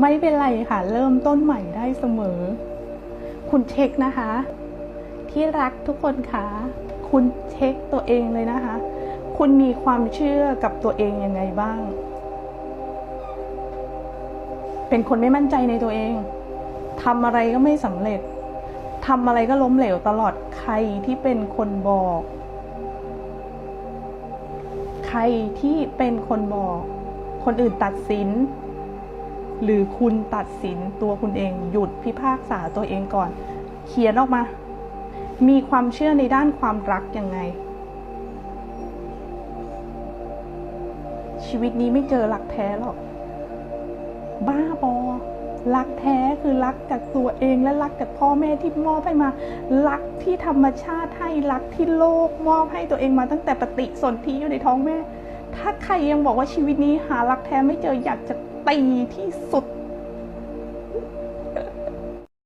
ไม่เป็นไรค่ะ เริ่มต้นใหม่ได้เสมอ คุณเช็คนะคะ ที่รักทุกคนคะคุณเช็คตัวเองเลยนะคะ คุณมีความเชื่อกับตัวเองยังไงบ้าง เป็นคนไม่มั่นใจในตัวเองทำอะไรก็ไม่สำเร็จทำอะไรก็ล้มเหลวตลอดใครที่เป็นคนบอก ใครที่เป็นคนบอก คนอื่นตัดสิน หรือคุณตัดสินตัวคุณเอง หยุดพิพากษาตัวเองก่อน เขียนออกมา มีความเชื่อในด้านความรักยังไง ชีวิตนี้ไม่เจอรักแท้หรอก บ้าบอรักแท้คือรักจากตัวเองและรักจากพ่อแม่ที่มอบให้มา รักที่ธรรมชาติให้รักที่โลกมอบให้ตัวเองมาตั้งแต่ปฏิสนธิอยู่ในท้องแม่ ถ้าใครยังบอกว่าชีวิตนี้หารักแท้ไม่เจออยากจะ ตีที่สุด